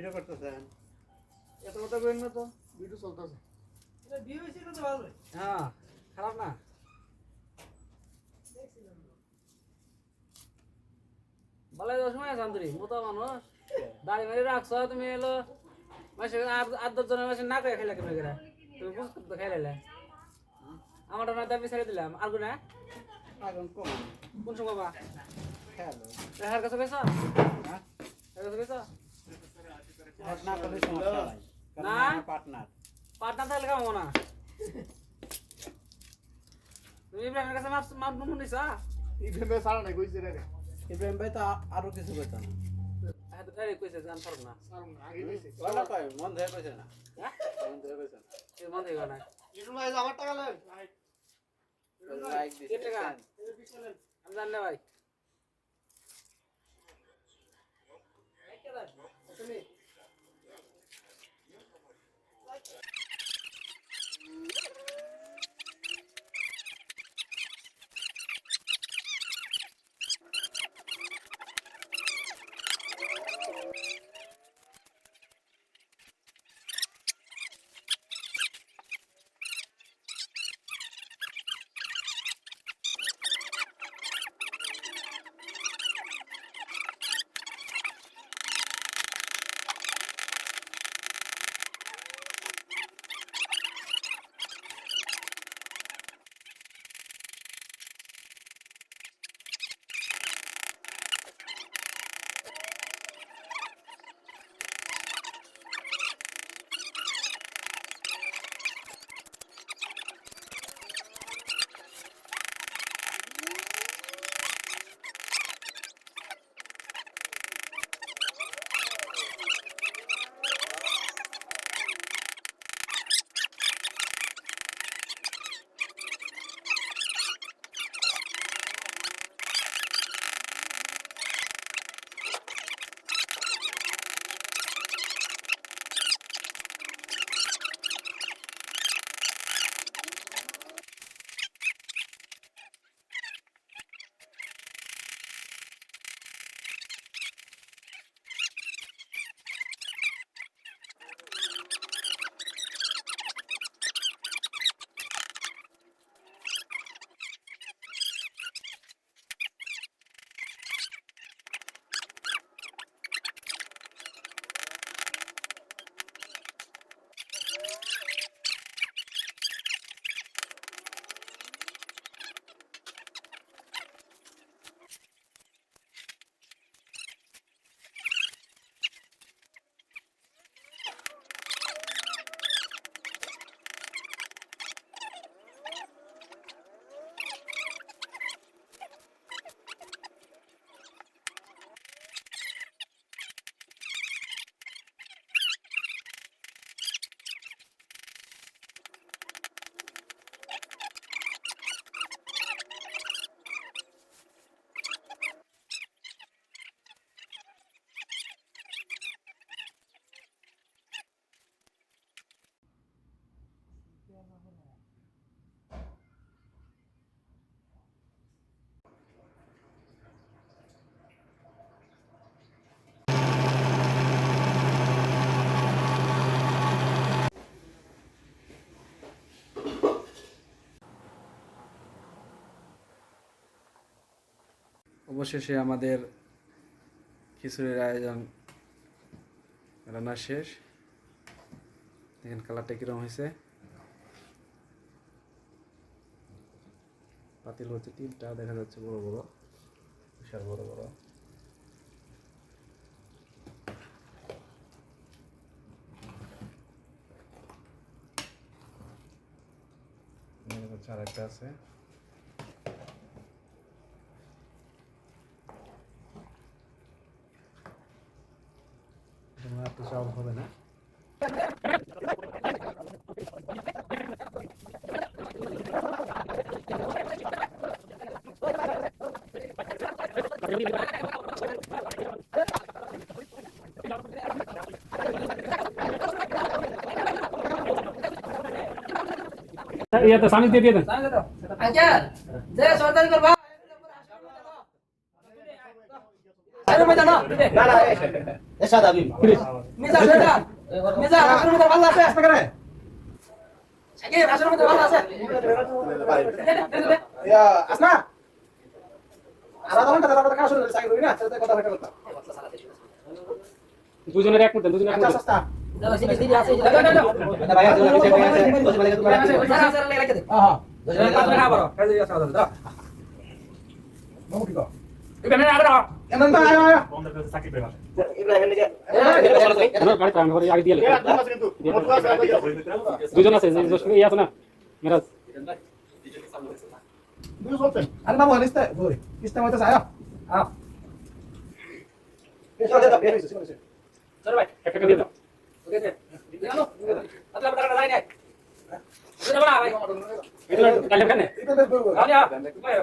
Video করতেছেন? এত কথা কইন না তো। ভিডিও চলতেছে। হ্যাঁ খারাপ না। ভালো দশ সময় আছে আন্তরি মোটা মানুষ। দাড়ি মারি রাখছো তুমি এলো। মাসে আট দশ জনের মাসে না করে খেলে কেন করে? তুমি বুঝতে তো খাইলে আমারটা না দাবি ছেড়ে দিলাম। আর না আগুন কোন সময় কাছে হ্যাঁ। কাছে পেয়েছ পার্টনার করলে সমস্যা নাই না। পার্টনার পাটনা থাকলে খাব না। তুমি ইব্রাহিমের কাছে মাপ মাপ নুন দিছ ইভেমে সারা নাই কইছে রে। ইভেম ভাই তো আরও কিছু কইতো না। হ্যাঁ তো ডাইরেক্ট কইছে জান পারব না। আগে কইছে। ওলা কই মন ধরে কইছে না। হ্যাঁ? মন ধরে কইছে না। এই মন থেকে না। ইটু ভাই আমার টাকা লেন লাইক দিছে টাকা? আমি জানি ভাই। অবশেষে আমাদের খিচুড়ির আয়োজন রান্না শেষ। দেখেন কালারটা কীরকম হয়েছে। পাতিল হচ্ছে তিনটা, দেখা যাচ্ছে বড় বড়, বিশাল বড় বড়। আর একটা আছে। হবে না ইয়াতে সানি দিয়ে দিয়ে দেন আচ্ছা যে সর্দার করবা আরে মজা না না না এসাদ আবিম দুজনের এক মধ্যে দুজনের এক মধ্যে ভাইয়া ഇബ്രാഹിം അവിടെ വാ. না গাড়ি কারণ ঘরে আগে দিয়ে লেখা দুজন আছে যে দশ ইয়ে আছে না মিরাজ আরে বাবু আনিস তো ওই কিস্তা মতো আয় আয় चलो भाई একটা করে দিয়ে দাও ओके थे चलो मतलब कर रहा है नहीं चलो बड़ा भाई এটা কালে কেন गाड़ी आ गाड़ी आ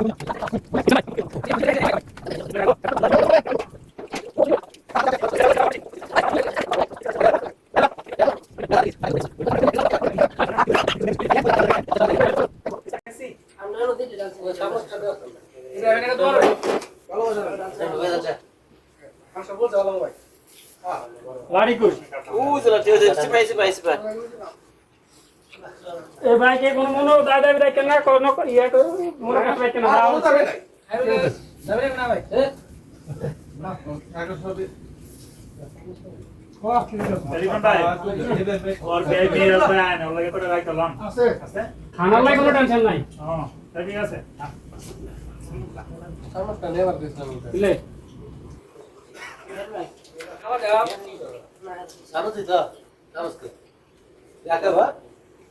姑娘姑娘 তারে দেখেন না কোন ইয়া করো মনে কাছে দেখেন না দাও তবে নাই তবে না ভাই না কাগজ হবে খানার লাই কোনো টেনশন নাই। ঠিক আছে নমস্কার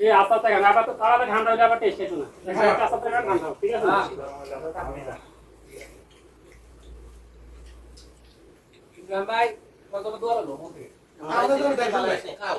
এই হ্যাঁ। আস্তে আস্তে গান আবার তো তাড়াতাড়ি ঘান্টা হলে আবার খাও।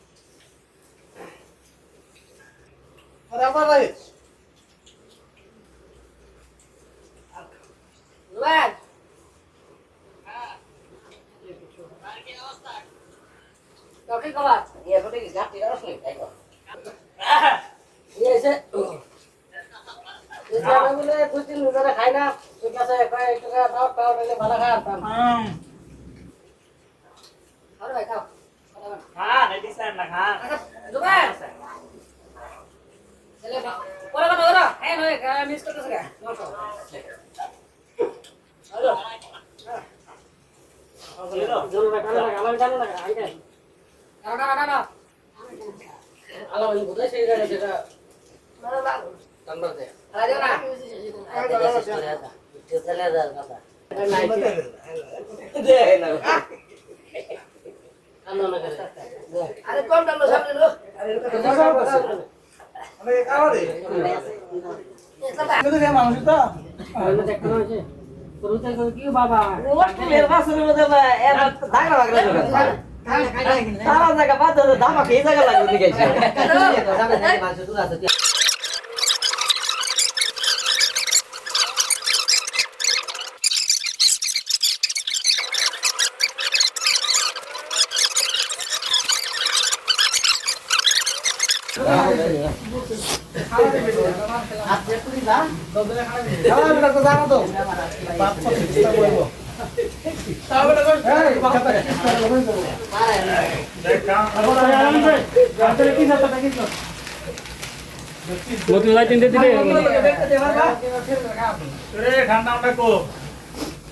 lu ada kain apa? Kita saya kain itu kan tahu tahu dari mana kan? Ada baik kau. খান এই দিছেন না খান Coba. Selamat. Orang mana orang? Eh, no, kau miss kau tu sekarang. Halo. জোরে রাখা না, আলাদা জানো না, আগে। Kau kau তোর জায়গা বাদ ধামা খেয়ে জায়গা লাগবে তো মতিউল্লাহ তিনটে দিলে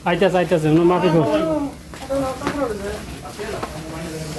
আইতাছে আইতাছে মাটি খো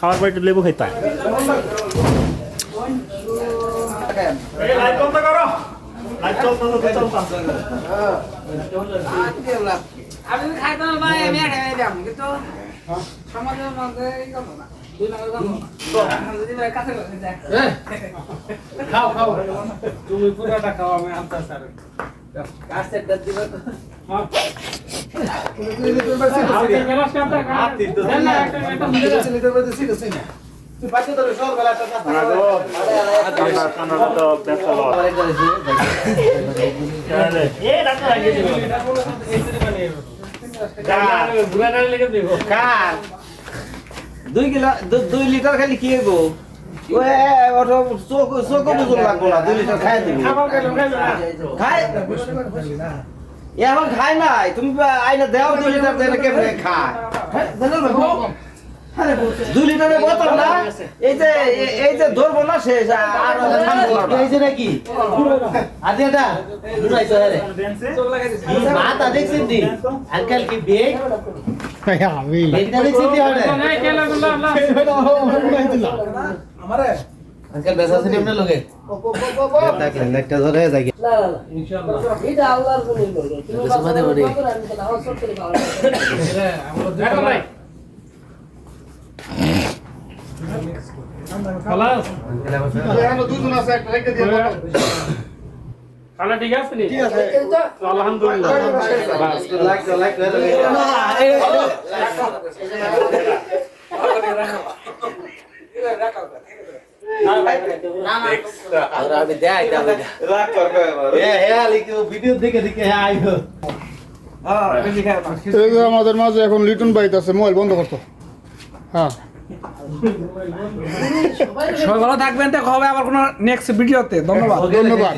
খাবার পর একটু লেবু খাইতে লাইট বন্ধ করো লাইট চলতে চলতে আমি খাইতে না ভাই আমি খাই দিলাম কিন্তু সমাজের মধ্যে এই কথা না দুই নম্বর কথা না যদি ভাই কাছে করে যায় খাও খাও তুমি পুরাটা খাও আমি আনতে স্যার কাছের দাঁত দিবা? তো দুই লিটার খালি কি ওটা চোখ চোখ লাগবো না দুই লিটার খাই দিবি খাই এখন খাই নাই? তুমি আইনা দেও দুই লিটার দিলে কেমনে খায়? হ্যাঁ? দুই লিটারের বোতল না? এই যে এই যে ধরবো না শেষ আর এই যে নাকি? আদি এটা বুঝাইছো রে মাত দেখছেন দি আঙ্কেল কি বেগ। বেগটা দেখছেন দি হরে আঙ্কেল বেসা একটা ধরে যাই না খালা ঠিক আছে আলহামদুলিল্লাহ বাস। লাইক লাইক আর আমি দেই দাও রাগ করবে এ হে লিখো ভিডিও দেখে দেখে হ্যাঁ আইও হ্যাঁ বেশি খায় না আমাদের মাঝে এখন লিটন বাইত আছে মোবাইল বন্ধ করতো। হ্যাঁ। সবাই ভালো থাকবেন দেখো হবে আবার কোনো নেক্সট ভিডিওতে ধন্যবাদ। ধন্যবাদ।